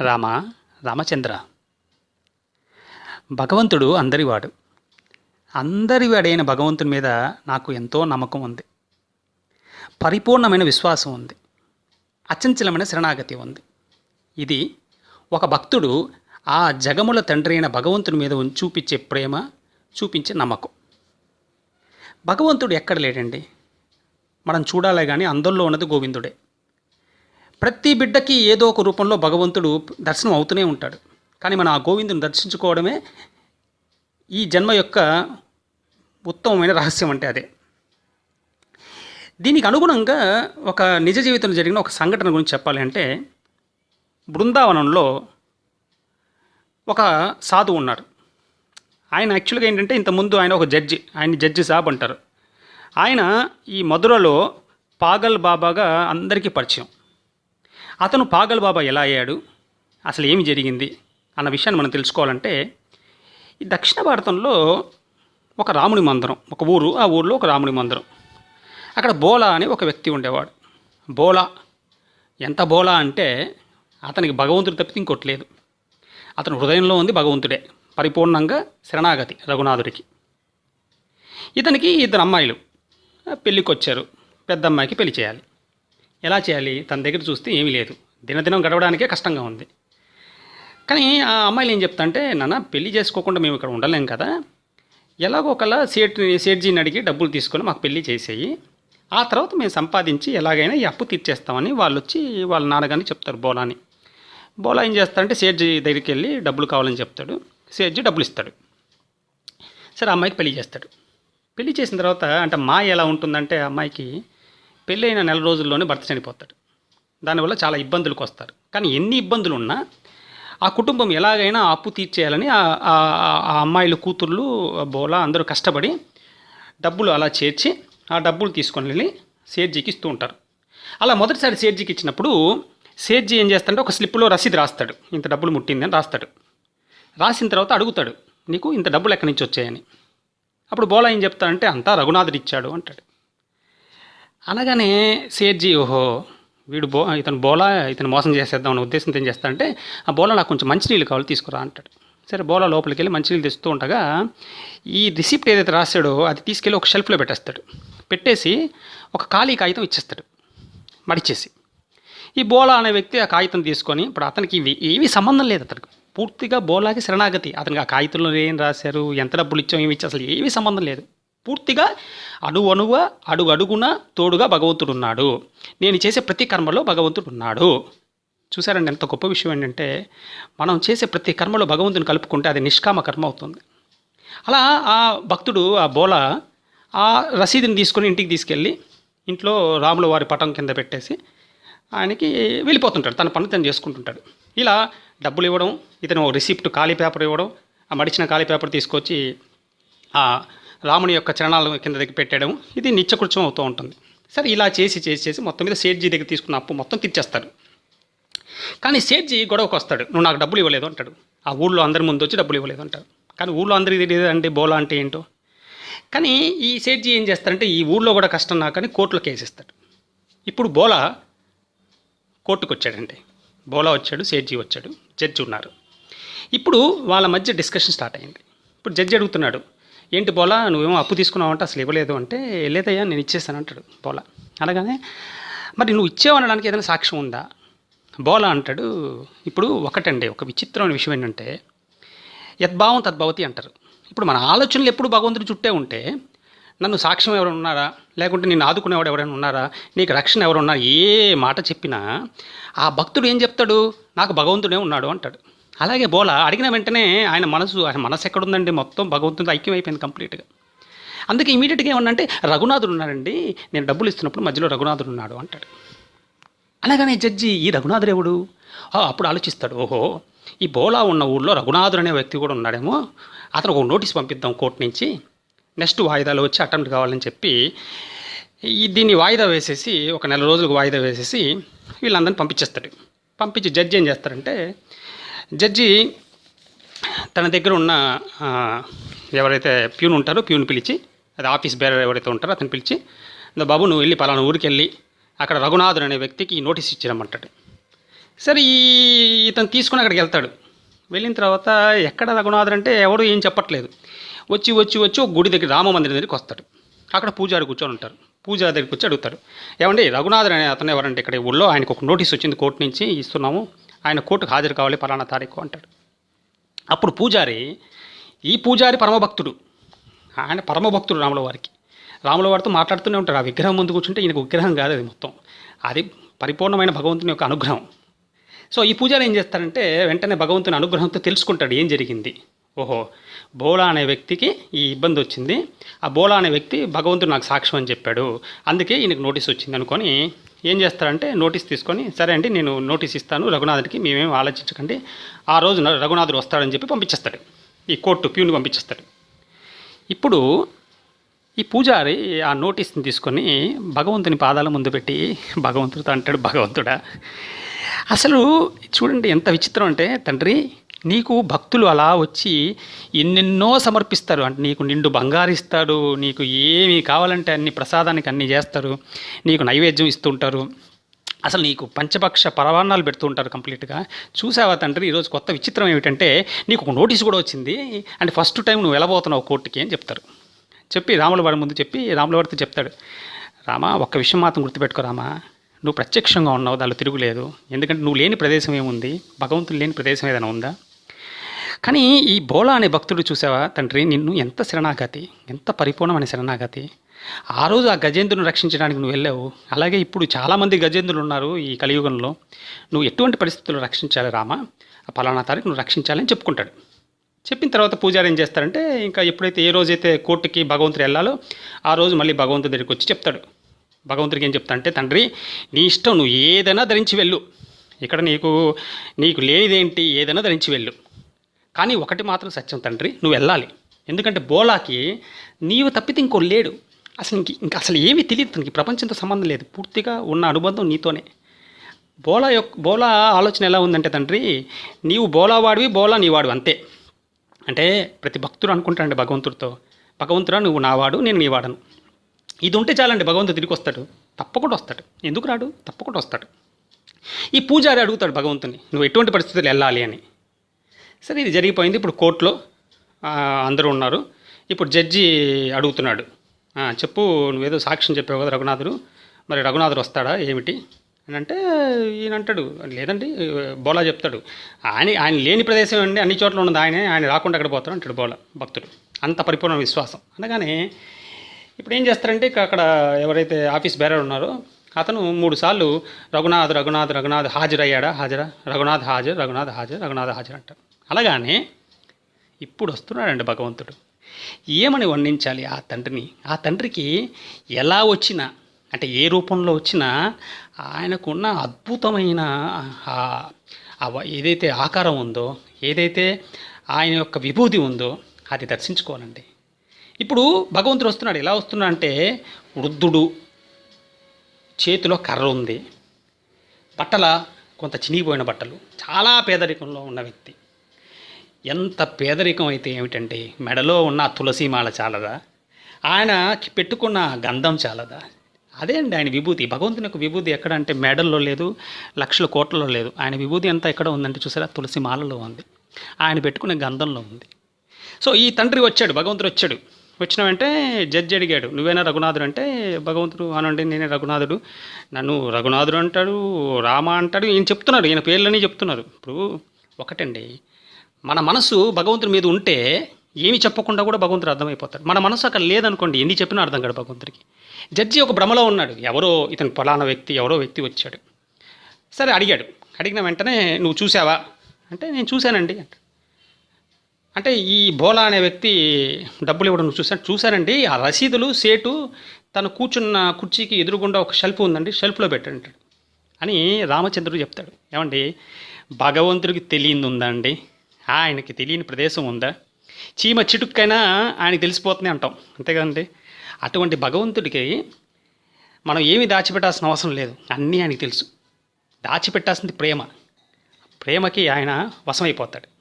రామ రామచంద్ర. భగవంతుడు అందరివాడు. అందరివాడైన భగవంతుని మీద నాకు ఎంతో నమ్మకం ఉంది. పరిపూర్ణమైన విశ్వాసం ఉంది. అచంచలమైన శరణాగతి ఉంది. ఇది ఒక భక్తుడు ఆ జగముల తండ్రి అయిన భగవంతుని మీద చూపించే ప్రేమ చూపించే నమ్మకం. భగవంతుడు ఎక్కడ లేడండి? మనం చూడాలే కానీ అందరిలో ఉన్నది గోవిందుడే. ప్రతి బిడ్డకి ఏదో ఒక రూపంలో భగవంతుడు దర్శనం అవుతూనే ఉంటాడు. కానీ మనం ఆ గోవిందుని దర్శించుకోవడమే ఈ జన్మ యొక్క ఉత్తమమైన రహస్యం అంటే అదే. దీనికి అనుగుణంగా ఒక నిజ జీవితంలో జరిగిన ఒక సంఘటన గురించి చెప్పాలి అంటే బృందావనంలో ఒక సాధువు ఉన్నారు. ఆయన యాక్చువల్గా ఏంటంటే ఇంతకుముందు ఆయన ఒక జడ్జి ఆయన జడ్జి సాబ్ అంటారు. ఆయన ఈ మధురలో పాగల్ బాబాగా అందరికీ పరిచయం. అతను పాగల్ బాబా ఎలా అయ్యాడు? అసలు ఏమి జరిగింది? అన్న విషయాన్ని మనం తెలుసుకోవాలంటే ఈ దక్షిణ భారతంలో ఒక రాముని మందిరం ఒక ఊరు ఆ ఊరిలో ఒక రాముని మందిరం. అక్కడ బోలా అని ఒక వ్యక్తి ఉండేవాడు. బోలా ఎంత బోలా అంటే అతనికి భగవంతుడు తప్పితే ఇంకోటి లేదు. అతని హృదయంలో ఉంది భగవంతుడే పరిపూర్ణంగా శరణాగతి రఘునాథుడికి. ఇతనికి ఇద్దరు అమ్మాయిలు పెళ్ళికి వచ్చారు పెద్ద అమ్మాయికి పెళ్ళి చేయాలి. ఎలా చేయాలి? తన దగ్గర చూస్తే ఏమీ లేదు. దినదినం గడవడానికే కష్టంగా ఉంది. కానీ ఆ అమ్మాయిలు ఏం చెప్తా అంటే నాన్న పెళ్ళి చేసుకోకుండా మేము ఇక్కడ ఉండలేం కదా. ఎలాగో ఒకలా సేట్ సేట్జీని అడిగి డబ్బులు తీసుకొని మాకు పెళ్ళి చేసేయి. ఆ తర్వాత మేము సంపాదించి ఎలాగైనా ఈ అప్పు తీర్చేస్తామని వాళ్ళు వచ్చి వాళ్ళ నాన్నగారిని చెప్తారు బోలాని. బోలా ఏం చేస్తారంటే సేట్జీ దగ్గరికి వెళ్ళి డబ్బులు కావాలని చెప్తాడు. సేట్జీ డబ్బులు ఇస్తాడు. సరే అమ్మాయికి పెళ్ళి చేస్తాడు. పెళ్ళి చేసిన తర్వాత అంటే మా ఎలా ఉంటుందంటే అమ్మాయికి పెళ్ళైన నెల రోజుల్లోనే భర్త చనిపోతాడు. దానివల్ల చాలా ఇబ్బందులకు వస్తారు. కానీ ఎన్ని ఇబ్బందులు ఉన్నా ఆ కుటుంబం ఎలాగైనా అప్పు తీర్చేయాలని ఆ- ఆ- అమ్మాయిలు కూతుర్లు బోలా అందరూ కష్టపడి డబ్బులు అలా చేర్చి ఆ డబ్బులు తీసుకొని వెళ్ళి సేట్జీకి ఇస్తూ ఉంటారు. అలా మొదటిసారి సేట్జీకి ఇచ్చినప్పుడు సేట్జీ ఏం చేస్తాడంటే ఒక స్లిప్లో రసీదు రాస్తాడు. ఇంత డబ్బులు ముట్టిందని రాస్తాడు. రాసిన తర్వాత అడుగుతాడు నీకు ఇంత డబ్బులు ఎక్కడి నుంచి వచ్చాయని? అప్పుడు బోలా ఏం చెప్తాడంటే అంతా రఘునాథుడు ఇచ్చాడు అంటాడు. అనగానే సేట్జీ ఓహో వీడు బో ఇతను బోలా ఇతను మోసం చేసేద్దాం అనే ఉద్దేశంతో ఏం చేస్తా అంటే ఆ బోలా నాకు కొంచెం మంచినీళ్ళు కావాలి తీసుకురా అంటాడు. సరే బోలా లోపలికి వెళ్ళి మంచినీళ్ళు తెస్తూ ఉండగా ఈ రిసిప్ట్ ఏదైతే రాశాడో అది తీసుకెళ్ళి ఒక షెల్ఫ్లో పెట్టేస్తాడు. పెట్టేసి ఒక ఖాళీ కాగితం ఇచ్చేస్తాడు. మడిచేసి. ఈ బోలా అనే వ్యక్తి ఆ కాగితం తీసుకొని ఇప్పుడు అతనికి ఇవి ఏవి సంబంధం లేదు అతనికి. పూర్తిగా బోలాకి శరణాగతి. అతనికి ఆ కాగితంలో ఏం రాశారు ఎంత డబ్బులు ఇచ్చాం ఏమి ఇచ్చి అసలు ఏవి సంబంధం లేదు. పూర్తిగా అణు అణువ అడుగు అడుగున తోడుగా భగవంతుడు ఉన్నాడు నేను చేసే ప్రతి కర్మలో భగవంతుడు ఉన్నాడు చూసారండి ఎంత గొప్ప విషయం ఏంటంటే మనం చేసే ప్రతి కర్మలో భగవంతుని కలుపుకుంటే అది నిష్కామ కర్మ అవుతుంది. అలా ఆ భక్తుడు ఆ బోల ఆ రసీదుని తీసుకొని ఇంటికి తీసుకెళ్ళి ఇంట్లో రాముల వారి పటం కింద పెట్టేసి ఆయనకి వెళ్ళిపోతుంటాడు. తన పని తను చేసుకుంటుంటాడు. ఇలా డబ్బులు ఇవ్వడం ఇతను రిసిప్ట్ ఖాళీ పేపర్ ఇవ్వడం ఆ మడిచిన ఖాళీ పేపర్ తీసుకొచ్చి ఆ రాముని యొక్క చరణాల కింద దగ్గర పెట్టడం ఇది నిత్యకృత్యం అవుతూ ఉంటుంది. సరే ఇలా చేసి చేసి చేసి మొత్తం మీద సేట్జీ దగ్గర తీసుకున్న అప్పు మొత్తం తీర్చేస్తాడు కానీ సేట్జీ గొడవకు వస్తాడు. నువ్వు నాకు డబ్బులు ఇవ్వలేదు అంటాడు. ఆ ఊళ్ళో అందరి ముందు వచ్చి డబ్బులు ఇవ్వలేదు అంటాడు. కానీ ఊళ్ళో అందరికీ తెలియదు అంటే బోలా అంటే ఏంటో? కానీ ఈ సేట్జీ ఏం చేస్తాడంటే ఈ ఊళ్ళో కూడా కష్టం నాకని కోర్టులో కేసిస్తాడు ఇప్పుడు బోలా కోర్టుకు వచ్చాడండి. బోలా వచ్చాడు సేట్జీ వచ్చాడు జడ్జి ఉన్నారు. ఇప్పుడు వాళ్ళ మధ్య డిస్కషన్ స్టార్ట్ అయింది. ఇప్పుడు జడ్జి అడుగుతున్నాడు ఏంటి బోలా నువ్వేమో అప్పు తీసుకున్నావంటే అసలు ఇవ్వలేదు అంటే లేదయ్యా నేను ఇచ్చేసాను అంటాడు బోలా. అనగానే మరి నువ్వు ఇచ్చేవనడానికి ఏదైనా సాక్ష్యం ఉందా? బోలా అంటాడు ఇప్పుడు ఒకటండి ఒక విచిత్రమైన విషయం ఏంటంటే యద్భావం తద్భవతి అంటారు. ఇప్పుడు మన ఆలోచనలు ఎప్పుడు భగవంతుడి చుట్టే ఉంటే నన్ను సాక్ష్యం ఎవరైనా ఉన్నారా? లేకుంటే నేను ఆదుకునేవాడు ఎవరైనా ఉన్నారా? నీకు రక్షణ ఎవరున్నారా ఏ మాట చెప్పినా ఆ భక్తుడు ఏం చెప్తాడు? నాకు భగవంతుడే ఉన్నాడు అంటాడు. అలాగే బోలా అడిగిన వెంటనే ఆయన మనసు ఆయన మనసు ఎక్కడుందండి? మొత్తం భగవంతుడితో ఐక్యం అయిపోయింది కంప్లీట్గా. అందుకే ఇమీడియట్గా ఏమన్నంటే రఘునాథుడు ఉన్నాడండి నేను డబ్బులు ఇస్తున్నప్పుడు మధ్యలో రఘునాథుడు ఉన్నాడు అంటాడు. అలాగనే జడ్జి ఈ రఘునాథుడు ఎవడు? అప్పుడు ఆలోచిస్తాడు. ఓహో ఈ బోలా ఉన్న ఊళ్ళో రఘునాథుడు అనే వ్యక్తి కూడా ఉన్నాడేమో. అతను ఒక నోటీస్ పంపిద్దాం కోర్టు నుంచి. నెక్స్ట్ వాయిదాలో వచ్చి అటెంప్ట్ కావాలని చెప్పి ఈ దీన్ని వాయిదా వేసేసి ఒక నెల రోజులకు వాయిదా వేసేసి వీళ్ళందరినీ పంపించేస్తాడు. పంపించి జడ్జి ఏం చేస్తారంటే జడ్జి తన దగ్గర ఉన్న ఎవరైతే ప్యూన్ ఉంటారో ప్యూన్ పిలిచి అది ఆఫీస్ బేరర్ ఎవరైతే ఉంటారో అతను పిలిచి "ఇదో బాబు నువ్వు వెళ్ళి పలానా ఊరికి వెళ్ళి అక్కడ రఘునాథుడు అనే వ్యక్తికి ఈ నోటీస్ ఇచ్చిరమ్మంటాడు. సరే ఈ ఇతను తీసుకుని అక్కడికి వెళ్తాడు. వెళ్ళిన తర్వాత ఎక్కడ రఘునాథర్ అంటే ఎవడు ఏం చెప్పట్లేదు. వచ్చి వచ్చి వచ్చి ఒక గుడి దగ్గర రామ మందిరం దగ్గరికి వస్తాడు. అక్కడ పూజారి కూర్చొని ఉంటారు. పూజారి దగ్గరికి వచ్చి అడుగుతాడు. ఏమండి రఘునాథర్ అనే అతను ఎవరంటే ఇక్కడ ఊళ్ళో ఆయనకు ఒక నోటీస్ వచ్చింది కోర్టు నుంచి ఇస్తున్నాము. ఆయన కోర్టుకు హాజరు కావాలి పలానా తారీఖు అంటాడు. అప్పుడు పూజారి ఈ పూజారి పరమభక్తుడు ఆయన పరమభక్తుడు రాముల వారికి. రాముల వారితో మాట్లాడుతూనే ఉంటాడు. ఆ విగ్రహం ముందు కూర్చుంటే ఈయనకు విగ్రహం కాదు అది మొత్తం. అది పరిపూర్ణమైన భగవంతుని యొక్క అనుగ్రహం. సో ఈ పూజారి ఏం చేస్తాడంటే వెంటనే భగవంతుని అనుగ్రహంతో తెలుసుకుంటాడు ఏం జరిగింది. ఓహో బోలా అనే వ్యక్తికి ఈ ఇబ్బంది వచ్చింది. ఆ బోలా అనే వ్యక్తి భగవంతుడు నాకు సాక్ష్యం అని చెప్పాడు. అందుకే ఈయనకు నోటీస్ వచ్చింది అనుకొని ఏం చేస్తారంటే నోటీస్ తీసుకొని సరే అండి నేను నోటీస్ ఇస్తాను రఘునాథుడికి మేమేం ఆలోచించకండి. ఆ రోజు రఘునాథుడు వస్తాడని చెప్పి పంపించేస్తాడు. ఈ కోర్టు ప్యూని పంపించేస్తాడు. ఇప్పుడు ఈ పూజారి ఆ నోటీస్ని తీసుకొని భగవంతుని పాదాల ముందు పెట్టి భగవంతుడితో అంటాడు భగవంతుడా అసలు చూడండి ఎంత విచిత్రం అంటే తండ్రి నీకు భక్తులు అలా వచ్చి ఎన్నెన్నో సమర్పిస్తారు. అంటే నీకు నిండు బంగారు ఇస్తాడు నీకు ఏమి కావాలంటే అన్ని ప్రసాదానికి అన్ని చేస్తారు నీకు నైవేద్యం ఇస్తుంటారు. అసలు నీకు పంచపక్ష పరవాణాలు పెడుతూ ఉంటారు కంప్లీట్గా. చూసావా తండ్రి ఈరోజు కొత్త విచిత్రం ఏమిటంటే నీకు ఒక నోటీస్ కూడా వచ్చింది. అంటే ఫస్ట్ టైం నువ్వు వెళ్ళబోతున్నావు కోర్టుకి అని చెప్తారు. చెప్పి రాముల వారి ముందు చెప్పి రాముల వారితో చెప్తాడు. రామా ఒక్క విషయం మాత్రం గుర్తుపెట్టుకో రామా. నువ్వు ప్రత్యక్షంగా ఉన్నావు దానిలో తిరుగులేదు ఎందుకంటే నువ్వు లేని ప్రదేశం ఏముంది? భగవంతుడు లేని ప్రదేశం ఏదైనా ఉందా? కానీ ఈ బోలా అనే భక్తుడు చూసావా? తండ్రి నిన్ను ఎంత శరణాగతి ఎంత పరిపూర్ణమైన శరణాగతి. ఆ రోజు ఆ గజేంద్రుని రక్షించడానికి నువ్వు వెళ్ళావు. అలాగే ఇప్పుడు చాలామంది గజేంద్రులు ఉన్నారు ఈ కలియుగంలో. నువ్వు ఎటువంటి పరిస్థితుల్లో రక్షించాలి రామా? ఆ పలానా తారీఖు నువ్వు రక్షించాలని చెప్పుకుంటాడు. చెప్పిన తర్వాత పూజారి ఏం చేస్తారంటే ఇంకా ఎప్పుడైతే ఏ రోజైతే కోర్టుకి భగవంతుడు వెళ్ళాలో ఆ రోజు మళ్ళీ భగవంతుడి దగ్గరికి వచ్చి చెప్తాడు. భగవంతుడికి ఏం చెప్తాడంటే తండ్రి నీ ఇష్టం నువ్వు ఏదైనా ధరించి వెళ్ళు. ఇక్కడ నీకు నీకు లేనిదేంటి ఏదైనా ధరించి వెళ్ళు. కానీ ఒకటి మాత్రం సత్యం తండ్రి నువ్వు వెళ్ళాలి. ఎందుకంటే బోలాకి నీవు తప్పితే ఇంకో లేడు. అసలు ఇంక ఇంకా అసలు ఏమీ తెలియదు తనకి. ప్రపంచంతో సంబంధం లేదు. పూర్తిగా ఉన్న అనుబంధం నీతోనే. బోలా యొక్క బోలా ఆలోచన ఎలా ఉందంటే తండ్రి నీవు బోలా వాడివి బోలా నీవాడు అంతే. అంటే ప్రతి భక్తుడు అనుకుంటాడండి భగవంతుడితో భగవంతుడా నువ్వు నావాడు నేను నీ వాడను. ఇది ఉంటే చాలండి భగవంతుడు తిరిగి వస్తాడు తప్పకుండా వస్తాడు. ఎందుకు రాడు? తప్పకుండా వస్తాడు. ఈ పూజారి అడుగుతాడు భగవంతుని నువ్వు ఎటువంటి పరిస్థితులు వెళ్ళాలి? అని. సరే ఇది జరిగిపోయింది. ఇప్పుడు కోర్టులో అందరూ ఉన్నారు. ఇప్పుడు జడ్జి అడుగుతున్నాడు. చెప్పు నువ్వేదో సాక్ష్యం చెప్పావు కదా రఘునాథుడు. మరి రఘునాథుడు వస్తాడా? ఏమిటి? అని అంటే ఈయన అంటాడు లేదండి బోలా చెప్తాడు. ఆయన ఆయన లేని ప్రదేశం అండి అన్ని చోట్ల ఉన్నది ఆయనే ఆయన రాకుండా అక్కడ పోతాడు? అంటాడు బోలా భక్తుడు. అంత పరిపూర్ణ విశ్వాసం. అనగానే ఇప్పుడు ఏం చేస్తారంటే ఇక అక్కడ ఎవరైతే ఆఫీస్ బేరర్ ఉన్నారో అతను మూడు సార్లు రఘునాథ్ రఘునాథ్ రఘునాథ్ హాజరయ్యాడా? హాజరా? రఘునాథ్ హాజర్ రఘునాథ్ హాజర్ రఘునాథ్ హాజర్ అంటారు అలాగానే ఇప్పుడు వస్తున్నాడండి భగవంతుడు. ఏమని వర్ణించాలి ఆ తండ్రిని? ఆ తండ్రికి ఎలా వచ్చినా అంటే ఏ రూపంలో వచ్చినా ఆయనకున్న అద్భుతమైన ఏదైతే ఆకారం ఉందో ఏదైతే ఆయన యొక్క విభూతి ఉందో అది దర్శించుకోవాలండి ఇప్పుడు భగవంతుడు వస్తున్నాడు. ఎలా వస్తున్నాడు అంటే వృద్ధుడు చేతిలో కర్ర ఉంది. బట్టల కొంత చినిగిపోయిన బట్టలు. చాలా పేదరికంలో ఉన్న వ్యక్తి. ఎంత పేదరికం అయితే ఏమిటంటే మెడలో ఉన్న తులసిమాల మాల చాలదా? ఆయన పెట్టుకున్న గంధం చాలదా? అదే అండి ఆయన విభూతి. భగవంతుని యొక్క విభూతి ఎక్కడ అంటే మెడల్లో లేదు లక్షల కోట్లలో లేదు. ఆయన విభూతి అంతా ఎక్కడ ఉందంటే చూసారా? తులసి మాలలో ఉంది. ఆయన పెట్టుకునే గంధంలో ఉంది. సో ఈ తండ్రి వచ్చాడు భగవంతుడు వచ్చాడు. వచ్చిన వెంటనే జడ్జి అడిగాడు నువ్వేనా రఘునాథుడు? అంటే భగవంతుడు అనండి నేనే రఘునాథుడు. నన్ను రఘునాథుడు అంటాడు రామ అంటాడు ఈయన చెప్తున్నారు ఈయన పేర్లని చెప్తున్నారు. ఇప్పుడు ఒకటండి మన మనసు భగవంతుడి మీద ఉంటే ఏమి చెప్పకుండా కూడా భగవంతుడు అర్థమైపోతాడు. మన మనసు అక్కడ లేదనుకోండి ఎన్ని చెప్పినా అర్థం కాదు భగవంతుడికి. జడ్జి ఒక భ్రమలో ఉన్నాడు ఎవరో ఇతను ఫలానా వ్యక్తి ఎవరో వ్యక్తి వచ్చాడు. సరే అడిగాడు. అడిగిన వెంటనే నువ్వు చూసావా? అంటే నేను చూశానండి అంటాడు. అంటే ఈ బోలా అనే వ్యక్తి డబ్బులు ఇవ్వడం చూసాను చూశానండి ఆ రసీదులు సేటు తను కూర్చున్న కుర్చీకి ఎదురుగుండా ఒక షెల్ఫ్ ఉందండి. షెల్ఫ్లో పెట్టంటాడు అని రామచంద్రుడు చెప్తాడు. ఏమండి? భగవంతుడికి తెలియంది ఉందా అండి ఆయనకి తెలియని ప్రదేశం ఉందా? చీమ చిటుక్కైనా ఆయనకి తెలిసిపోతుంది అంటాం. అంతే కదండి? అటువంటి భగవంతుడికి మనం ఏమి దాచిపెట్టాల్సిన అవసరం లేదు. అన్నీ ఆయనకి తెలుసు. దాచిపెట్టాల్సింది ప్రేమ. ప్రేమకి ఆయన వశమైపోతాడు.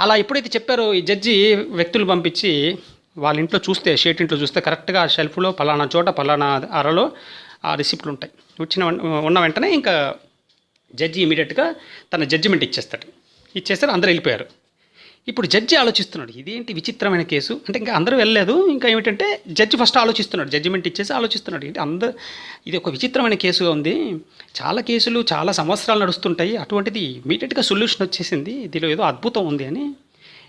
అలా ఎప్పుడైతే చెప్పారో ఈ జడ్జి వ్యక్తులు పంపించి వాళ్ళ ఇంట్లో చూస్తే షేట్ ఇంట్లో చూస్తే కరెక్ట్గా ఆ షెల్ఫ్లో పలానా చోట పలానా అరలో ఆ రిసిప్ట్లు ఉంటాయి. వచ్చిన ఉన్న వెంటనే ఇంకా జడ్జి ఇమీడియట్గా తన జడ్జిమెంట్ ఇచ్చేస్తాడు. ఇచ్చేస్తారు అందరూ వెళ్ళిపోయారు. ఇప్పుడు జడ్జి ఆలోచిస్తున్నాడు. ఇదేంటి విచిత్రమైన కేసు? అంటే ఇంకా అందరూ వెళ్ళలేదు. ఇంకా ఏమిటంటే జడ్జి ఫస్ట్ ఆలోచిస్తున్నాడు. జడ్జిమెంట్ ఇచ్చేసి ఆలోచిస్తున్నాడు. ఏంటి అందరు ఇది ఒక విచిత్రమైన కేసుగా ఉంది. చాలా కేసులు చాలా సంవత్సరాలు నడుస్తుంటాయి. అటువంటిది ఇమీడియట్గా సొల్యూషన్ వచ్చేసింది. దీనిలో ఏదో అద్భుతం ఉంది అని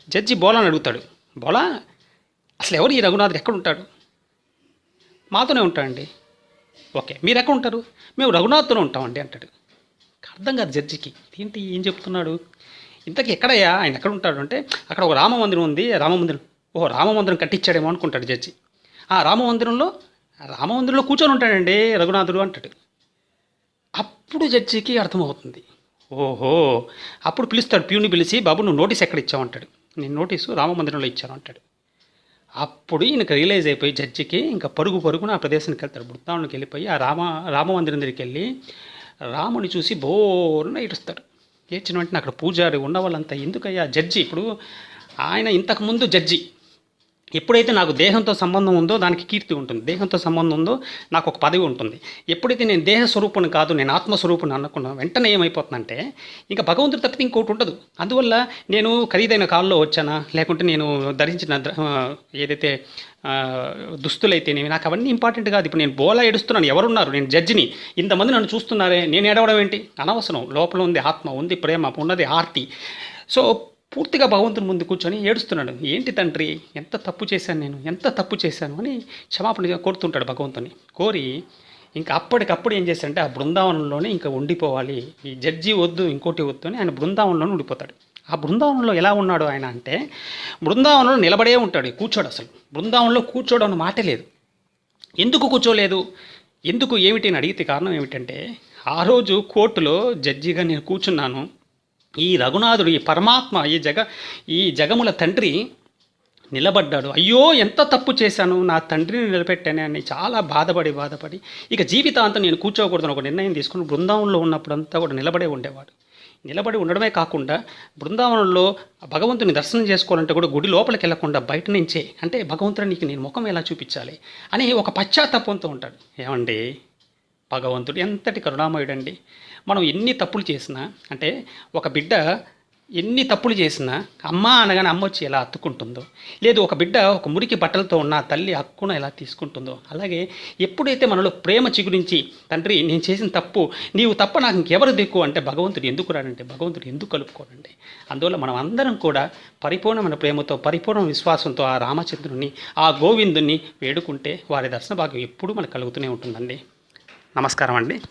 జడ్జి బోలాని అడుగుతాడు. బోలా అసలు ఎవరు ఈ రఘునాథ్ ఎక్కడ ఉంటాడు మాతోనే ఉంటాడండి. ఓకే మీరు ఎక్కడ ఉంటారు మేము రఘునాథ్తోనే ఉంటామండి అంటాడు. అర్థం కాదు జడ్జికి. ఏంటి ఏం చెప్తున్నాడు? ఇంతకీ ఎక్కడయ్యా? ఆయన ఎక్కడ ఉంటాడు అంటే అక్కడ ఒక రామ మందిరం ఉంది రామ మందిరం ఓహో రామ మందిరం కట్టించాడేమో అనుకుంటాడు జడ్జి. ఆ రామ మందిరంలో రామ మందిరంలో కూర్చొని ఉంటాడండి రఘునాథుడు అంటాడు. అప్పుడు జడ్జికి అర్థమవుతుంది. ఓహో అప్పుడు పిలుస్తాడు ప్యూని పిలిచి బాబు నువ్వు నోటీస్ ఎక్కడ ఇచ్చావు? అంటాడు. నేను నోటీసు రామ మందిరంలో ఇచ్చాను అంటాడు. అప్పుడు ఈయనకు రియలైజ్ అయిపోయి జడ్జికి ఇంకా పరుగు పరుగున ఆ ప్రదేశానికి వెళ్తాడు. బృందావనంకి వెళ్ళిపోయి ఆ రామ రామ మందిరం దగ్గరికి వెళ్ళి రాముని చూసి బోర్న ఏడుస్తాడు. ఏడ్చిన వెంటనే అక్కడ పూజారి ఉన్న వాళ్ళంతా ఎందుకయ్యా జడ్జి? ఇప్పుడు ఆయన ఇంతకుముందు జడ్జి. ఎప్పుడైతే నాకు దేహంతో సంబంధం ఉందో దానికి కీర్తి ఉంటుంది. దేహంతో సంబంధం ఉందో నాకు ఒక పదవి ఉంటుంది. ఎప్పుడైతే నేను దేహ స్వరూపుని కాదు నేను ఆత్మస్వరూపుని అనుకున్నా వెంటనే ఏమైపోతుందంటే ఇంకా భగవంతుడు తప్పితే ఇంకోటి ఉండదు. అందువల్ల నేను ఖరీదైన కాల్లో వచ్చానా లేకుంటే నేను ధరించిన ఏదైతే దుస్తులైతేనేవి నాకు అవన్నీ ఇంపార్టెంట్ కాదు. ఇప్పుడు నేను బోలా ఏడుస్తున్నాను. ఎవరున్నారు? నేను జడ్జిని. ఇంతమంది నన్ను చూస్తున్నారే నేను ఏడవడం ఏంటి? అనవసరం. లోపల ఉంది ఆత్మ ఉంది ప్రేమ ఉన్నది ఆర్తి. సో పూర్తిగా భగవంతుని ముందు కూర్చొని ఏడుస్తున్నాడు. ఏంటి తండ్రి ఎంత తప్పు చేశాను నేను? ఎంత తప్పు చేశాను? అని క్షమాపణ కోరుతుంటాడు భగవంతుని. కోరి ఇంకా అప్పటికప్పుడు ఏం చేశాడంటే ఆ బృందావనంలోనే ఇంకా ఉండిపోవాలి. ఈ జడ్జి వద్దు ఇంకోటి వద్దు అని ఆయన బృందావనంలోనే ఉండిపోతాడు. ఆ బృందావనంలో ఎలా ఉన్నాడు ఆయన అంటే బృందావనంలో నిలబడే ఉంటాడు కూర్చోడు అసలు. బృందావనంలో కూర్చోవడం అన్న మాటే లేదు. ఎందుకు కూర్చోలేదు? ఎందుకు ఏమిటి అని అడిగితే కారణం ఏమిటంటే ఆ రోజు కోర్టులో జడ్జిగా నేను కూర్చున్నాను. ఈ రఘునాథుడు ఈ పరమాత్మ ఈ జగ ఈ జగముల తండ్రి నిలబడ్డాడు. అయ్యో ఎంత తప్పు చేశాను నా తండ్రిని నిలబెట్టాను అని చాలా బాధపడి బాధపడి. ఇక జీవితాంతం నేను కూర్చోకూడదని ఒక నిర్ణయం తీసుకుని బృందావనంలో ఉన్నప్పుడంతా కూడా నిలబడే ఉండేవాడు. నిలబడి ఉండడమే కాకుండా బృందావనంలో భగవంతుని దర్శనం చేసుకోవాలంటే కూడా గుడి లోపలికి వెళ్ళకుండా బయట నుంచే అంటే భగవంతుడు నీకు నేను ముఖం ఎలా చూపించాలి అని ఒక పశ్చాత్తాపంతో ఉంటాడు. ఏమండి? భగవంతుడు ఎంతటి కరుణామయుడండి. మనం ఎన్ని తప్పులు చేసినా అంటే ఒక బిడ్డ ఎన్ని తప్పులు చేసినా అమ్మ అనగానే అమ్మ వచ్చి ఎలా హత్తుకుంటుందో లేదు ఒక బిడ్డ ఒక మురికి బట్టలతో ఉన్న తల్లి హక్కును ఎలా తీసుకుంటుందో అలాగే ఎప్పుడైతే మనలో ప్రేమ చిగురించి తండ్రి నేను చేసిన తప్పు నీవు తప్ప నాకు ఇంకెవరు దిక్కు? అంటే భగవంతుడు ఎందుకు రాడంటే భగవంతుడు ఎందుకు కలుపుకోడండి అందువల్ల మనం అందరం కూడా పరిపూర్ణమైన ప్రేమతో పరిపూర్ణ విశ్వాసంతో ఆ రామచంద్రుని ఆ గోవిందుని వేడుకుంటే వారి దర్శన భాగ్యం ఎప్పుడూ మనకు కలుగుతూనే ఉంటుందండి. నమస్కారం అండి.